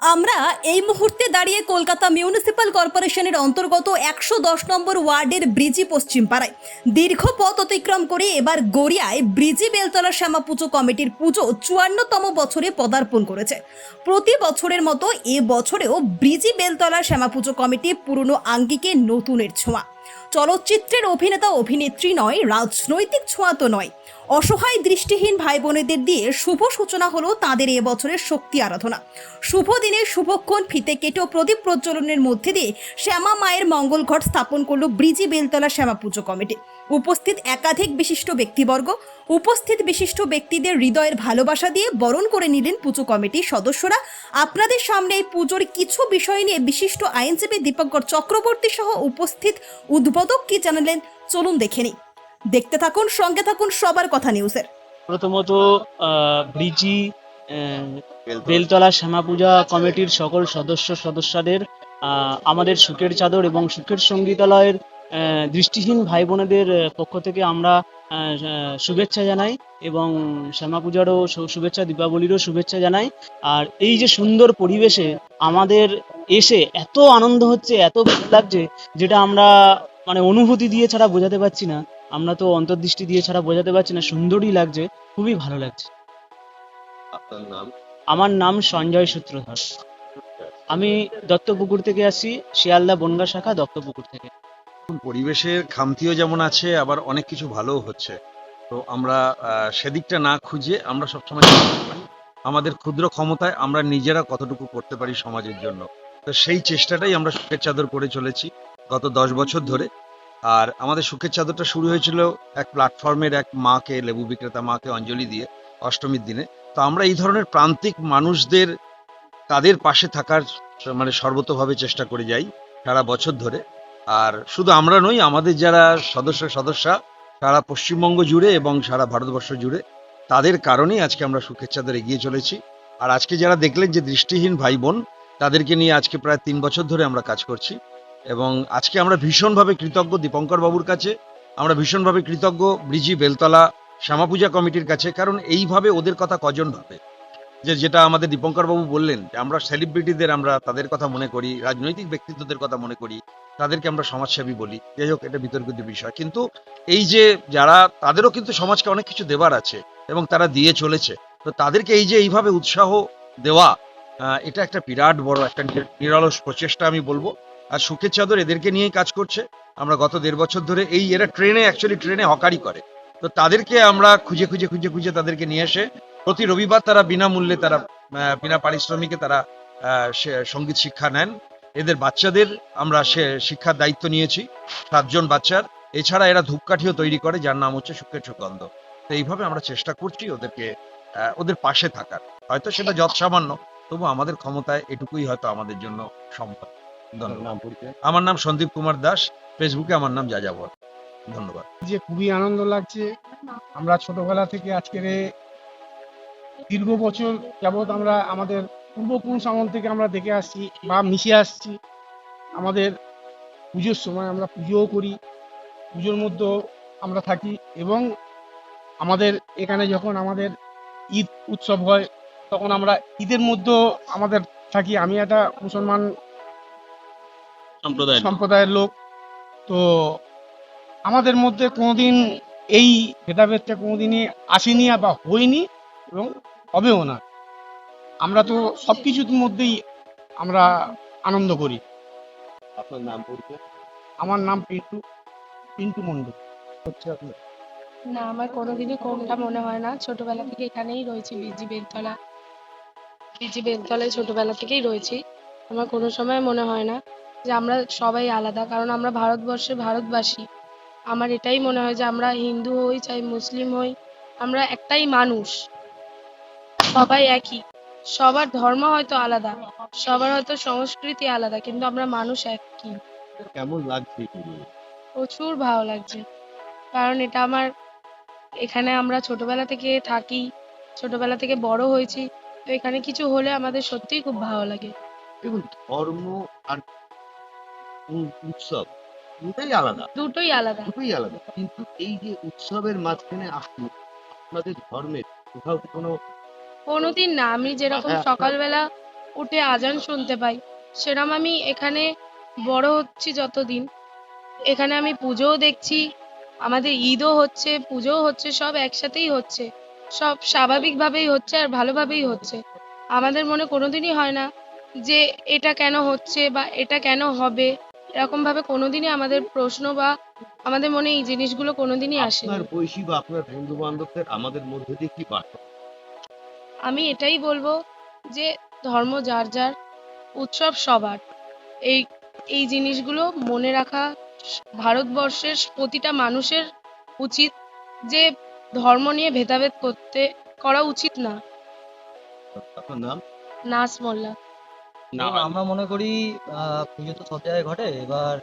আমরা এই মুহূর্তে দাঁড়িয়ে কলকাতা মিউনিসিপ্যাল কর্পোরেশনের অন্তর্গত একশো দশ নম্বর ওয়ার্ডের ব্রিজি পশ্চিম পাড়ায়। দীর্ঘ পথ অতিক্রম করে এবার গড়িয়ায় ব্রিজি বেলতলা শ্যামা পুজো কমিটির পুজো চুয়ান্নতম বছরে পদার্পণ করেছে। প্রতি বছরের মতো এ বছরেও ব্রিজি বেলতলা শ্যামা পুজো কমিটি পুরনো আঙ্গিকে নতুনের ছোঁয়া। চলচ্চিত্রের অভিনেতা অভিনেত্রী নয়, রাজনৈতিক ছোঁয়া তো নয়। অসহায় দৃষ্টিহীন ভাই বোনেদের দিয়ে শুভ সূচনা হলো তাদের এ বছরের শক্তি আরাধনা। শুভ দিনে শুভক্ষণ ফিতে কেটে প্রদীপ প্রজ্বলনের মধ্যে দিয়ে শ্যামা মায়ের মঙ্গলঘট স্থাপন করল ব্রিজি বেলতলা শ্যামা পুজো কমিটি। উপস্থিত একাধিক বিশিষ্ট ব্যক্তিবর্গ উপস্থিত বিশিষ্ট ব্যক্তিদের হৃদয়ের ভালোবাসা দিয়ে বরণ করে নিলেন পুজো কমিটির সদস্যরা। আপনাদের সামনে এই পুজোর কিছু বিষয় নিয়ে বিশিষ্ট আইনজীবী দীপঙ্কর চক্রবর্তী সহ উপস্থিত উদ্বোধক কি জানালেন চলুন দেখে নিই। দেখতে থাকুন সঙ্গে থাকুন সবার কথা নিউজের। প্রথমত আহ, ব্রিজি বেলতলা শ্যামা পূজা কমিটির সকল সদস্য সদস্যদের আহ, আমাদের সুখের চাদর এবং সুখের সঙ্গীতালয়ের দৃষ্টিহীন ভাই বোনেদের পক্ষ থেকে আমরা শুভেচ্ছা জানাই এবং শ্যামা পূজারও শুভেচ্ছা দীপাবলিরও শুভেচ্ছা জানাই। আর এই যে সুন্দর পরিবেশে আমাদের এসে এত আনন্দ হচ্ছে এত ভালো লাগছে যেটা আমরা মানে অনুভূতি দিয়ে ছাড়া বোঝাতে পারছি না। আমরা তো অন্তর্দৃষ্টি দিয়ে ছাড়া বোঝাতে পারছি না সুন্দরই লাগছে খুবই ভালো লাগছে। আপনার নাম? আমার নাম সঞ্জয় সূত্রধর। আমি দত্তপুকুর থেকে আসি শিয়ালদা বনগা শাখা দত্তপুকুর থেকে। পরিবেশের খামতিও যেমন আছে, আবার অনেক কিছু ভালোও হচ্ছে। তো আমরা সেদিকটা না খুঁজে আমরা সবসময় আমাদের ক্ষুদ্র ক্ষমতায় আমরা নিজেরা কতটুকু করতে পারি সমাজের জন্য। তো সেই চেষ্টাটাই আমরা সুখের চাদর করে চলেছি গত দশ বছর ধরে। আর আমাদের সুখের চাদরটা শুরু হয়েছিল এক প্ল্যাটফর্মের এক মাকে, লেবু বিক্রেতা মাকে অঞ্জলি দিয়ে অষ্টমীর দিনে। তো আমরা এই ধরনের প্রান্তিক মানুষদের, তাদের পাশে থাকার মানে সর্বতভাবে চেষ্টা করে যাই সারা বছর ধরে। আর শুধু আমরা নই, আমাদের যারা সদস্য সদস্যা, সারা পশ্চিমবঙ্গ জুড়ে এবং সারা ভারতবর্ষ জুড়ে, তাদের কারণেই আজকে আমরা সুখের চাঁদের এগিয়ে চলেছি। আর আজকে যারা দেখলেন যে দৃষ্টিহীন ভাই বোন তাদেরকে নিয়ে আজকে প্রায় তিন বছর ধরে আমরা কাজ করছি। এবং আজকে আমরা ভীষণভাবে কৃতজ্ঞ দীপঙ্কর বাবুর কাছে, আমরা ভীষণভাবে কৃতজ্ঞ ব্রিজি বেলতলা শ্যামা পূজা কমিটির কাছে, কারণ এইভাবে ওদের কথা কজন ভাবে? যে যেটা আমাদের দীপঙ্কর বাবু বললেন, যে আমরা সেলিব্রিটিদের আমরা তাদের কথা মনে করি, রাজনৈতিক ব্যক্তিত্বদের কথা মনে করি তাদেরকে আমরা সমাজসেবী বলি। যাই হোক, এটা বিতর্কিত বিষয়। কিন্তু এই যে যারা, তাদেরও কিন্তু সমাজকে অনেক কিছু দেবার আছে এবং তারা দিয়ে চলেছে। তো তাদেরকে এই যে এইভাবে উৎসাহ দেওয়া এটা একটা বিরাট বড় একটা নিরলস প্রচেষ্টা আমি বলব। আর সুখের চাদর এদেরকে নিয়েই কাজ করছে। আমরা গত দেড় বছর ধরে এই, এরা ট্রেনে অ্যাকচুয়ালি ট্রেনে হকারি করে। তো তাদেরকে আমরা খুঁজে খুঁজে খুঁজে খুঁজে তাদেরকে নিয়ে এসে প্রতি রবিবার তারা বিনামূল্যে তারা বিনা পারিশ্রমিকে তারা সংগীত শিক্ষা নেন। এদের বাচ্চাদের আমরা সে শিক্ষার দায়িত্ব নিয়েছি সাতজন বাচ্চার। এছাড়া এরা ধূপকাঠিও তৈরি করে যার নাম হচ্ছে সুখের সুগন্ধ তো এইভাবে আমরা চেষ্টা করছি ওদেরকে ওদের পাশে থাকার। হয়তো সেটা যৎ সামান্য তবু আমাদের ক্ষমতায় এটুকুই হয়তো আমাদের জন্য সম্ভব। ধন্যবাদ। আমার নাম সন্দীপ কুমার দাস। ফেসবুকে আমার নাম যাযাবর। ধন্যবাদ। যে খুবই আনন্দ লাগছে আমরা ছোটবেলা থেকে আজকের দীর্ঘ বছর যাবৎ আমরা আমাদের পূর্বপুরুষ আমল থেকে আমরা দেখে আসছি বা মিশে আসছি। আমাদের পুজোর সময় আমরা পুজোও করি পুজোর মধ্যেও আমরা থাকি এবং আমাদের এখানে যখন আমাদের ঈদ উৎসব হয় তখন আমরা ঈদের মধ্যেও আমাদের থাকি। আমি একটা মুসলমান সম্প্রদায় সম্প্রদায়ের লোক। তো আমাদের মধ্যে কোনোদিন এই ভেদাভেদটা কোনোদিনই আসেনি বা হয়নি এবং হবেও না। আমরা তো সব কিছুর মধ্যেই আমরা আনন্দ করি। আপনার নাম পরিচয় আমার নাম পিন্টু পিন্টু মন্ডল হচ্ছে আপনার? না আমার কোনোদিনই কোনটা মনে হয় না। ছোটবেলা থেকে এখানেই রয়েছি বিজি বেলতলা। বিজি বেলতলায় ছোটবেলা থেকেই রয়েছি। আমার কোনো সময় মনে হয় না যে আমরা সবাই আলাদা কারণ আমরা ভারতবর্ষে ভারতবাসী। আমার এটাই মনে হয় যে আমরা হিন্দু হই চাই মুসলিম হই আমরা একটাই মানুষ। সবাই একই। সবার ধর্ম হয়তো আলাদা সবার হয়তো সংস্কৃতি আলাদা কিন্তু আমরা মানুষ একই কেমন লাগছে প্রচুর ভালো লাগছে। কারণ এটা আমার এখানে আমরা ছোটবেলা থেকে থাকি ছোটবেলা থেকে বড় হয়েছি তো এখানে কিছু হলে আমাদের সত্যিই খুব ভালো লাগে। দেখুন ধর্ম আর উৎসব দুটোই আলাদা। দুটোই আলাদা। দুটোই আলাদা। কিন্তু এই যে উৎসবের মাঝখানে আপনি আপনাদের ধর্মের কোথাও কোনো কোনোদিন না আমি যেরকম হ্যাঁ, সকালবেলা উঠে আজান শুনতে পাই সেরকম আমি এখানে বড় হচ্ছি যতদিন। এখানে আমি পুজোও দেখছি আমাদের ঈদও হচ্ছে পুজোও হচ্ছে সব একসাথেই হচ্ছে। সব স্বাভাবিকভাবেই হচ্ছে আর ভালোভাবেই হচ্ছে। আমাদের মনে কোনোদিনই হয় না যে এটা কেন হচ্ছে বা এটা কেন হবে। এরকম ভাবে কোনোদিনই আমাদের প্রশ্ন বা আমাদের মনে এই জিনিসগুলো কোনোদিনই আসেনি আপনার বয়সী বা আপনার বন্ধু বান্ধবদের আমাদের মধ্যে দিয়ে কি বার্তা আমি এটাই বলব যে ধর্ম যার যার উৎসব সবার। এই এই জিনিসগুলো মনে রাখা ভারতবর্ষের প্রতিটা মানুষের উচিত যে ধর্ম নিয়ে ভেদাভেদ করতে করা উচিত না। আপনার নাম? নাস মোল্লা। তো আমরা মনে করি আহ, পুজো তো সব জায়গায় ঘটে। এবার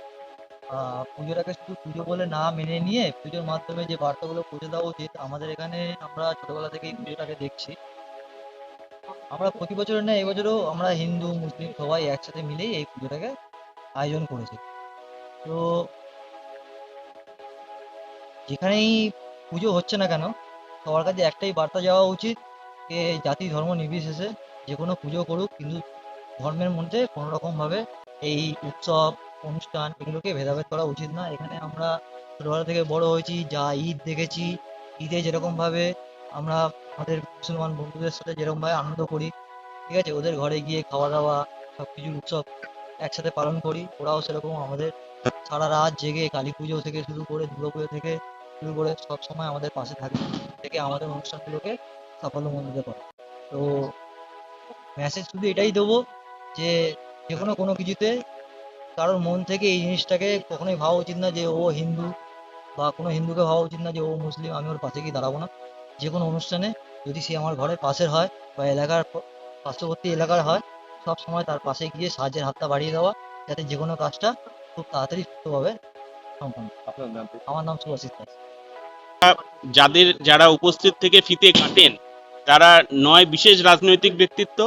আহ, পুজোটাকে শুধু পুজো বলে না মেনে নিয়ে পুজোর মাধ্যমে যে বার্তাগুলো পৌঁছে দেওয়া উচিত আমাদের এখানে আমরা ছোটবেলা থেকেই পুজোটাকে দেখছি। আমরা প্রতি বছরের না এবছরও আমরা হিন্দু, মুসলিম সবাই একসাথে মিলেই এই পুজোটাকে আয়োজন করেছি। তো যেখানেই পুজো হচ্ছে না কেন, সবার কাছে একটাই বার্তা যাওয়া উচিত যে জাতি, ধর্ম নির্বিশেষে যে কোনো পুজো করুক, কিন্তু ধর্মের মধ্যে কোনো রকম ভাবে এই উৎসব, অনুষ্ঠান এগুলোকে ভেদাভেদ করা উচিত না। এখানে আমরা ছোটবেলা থেকে বড় হয়েছি, যা ঈদ দেখেছি, ঈদে যেরকম ভাবে আমরা আমাদের মুসলমান বন্ধুদের সাথে যেরকম ভাবে আনন্দ করি, ঠিক আছে? ওদের ঘরে গিয়ে খাওয়া দাওয়া সব কিছুর উৎসব একসাথে পালন করি, ওরাও সেরকম আমাদের সারা রাত জেগে কালী পুজো থেকে শুরু করে দুর্গা পুজো থেকে শুরু করে সব সময় আমাদের পাশে থাকে, থেকে আমাদের অনুষ্ঠানগুলোকে সাফল্য সাফল্যমণ্ডিত করে। তো মেসেজ শুধু এটাই দেবো যে যে কোনো কোনো কিছুতে কারোর মন থেকে এই জিনিসটাকে কখনোই ভাবা উচিত না যে ও হিন্দু বা কোনো হিন্দুকে ভাবা উচিত না যে ও মুসলিম, আমি ওর পাশে গিয়ে দাঁড়াবো না। যে কোনো অনুষ্ঠানে যদি সে আমার ঘরের পাশের হয় বা এলাকার পার্শ্ববর্তী এলাকার হয় সব সময় তার পাশে গিয়ে সাহায্যের হাতটা বাড়িয়ে দেওয়া যাতে যে কোনো কাজটা খুব তাড়াতাড়ি সুস্থভাবে সম্পন্ন আমার নাম সুভাষিত দাস। যাদের যারা উপস্থিত থেকে ফিতে কাটেন তারা নয় বিশেষ রাজনৈতিক ব্যক্তিত্ব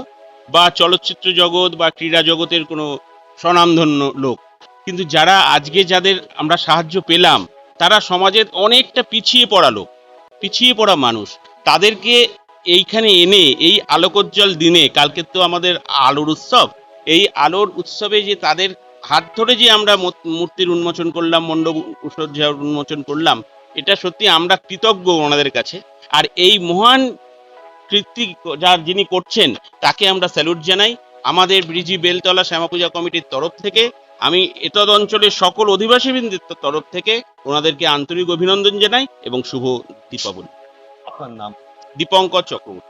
বা চলচ্চিত্র জগৎ বা ক্রীড়া জগতের কোনো স্বনামধন্য লোক। কিন্তু যারা আজকে যাদের আমরা সাহায্য পেলাম তারা সমাজের অনেকটা পিছিয়ে পড়া লোক। পিছিয়ে পড়া মানুষ। তাদেরকে এইখানে এনে, এই আলোকোজ্জ্বল দিনে, কালকে তো আমাদের আলোর উৎসব, এই আলোর উৎসবে যে তাদের হাত ধরে যে আমরা মূর্তির উন্মোচন করলাম, মণ্ডপ সজ্জার উন্মোচন করলাম, এটা সত্যি আমরা কৃতজ্ঞ ওনাদের কাছে। আর এই মহান কৃতি যার যিনি করছেন, তাকে আমরা স্যালুট জানাই। আমাদের ব্রিজি বেলতলা শ্যামাপূজা কমিটির তরফ থেকে আমি এতদ অঞ্চলের সকল অধিবাসীবৃন্দের তরফ থেকে ওনাদেরকে আন্তরিক অভিনন্দন জানাই এবং শুভ দীপাবলি। আপনার নাম? দীপঙ্কর চক্রবর্তী।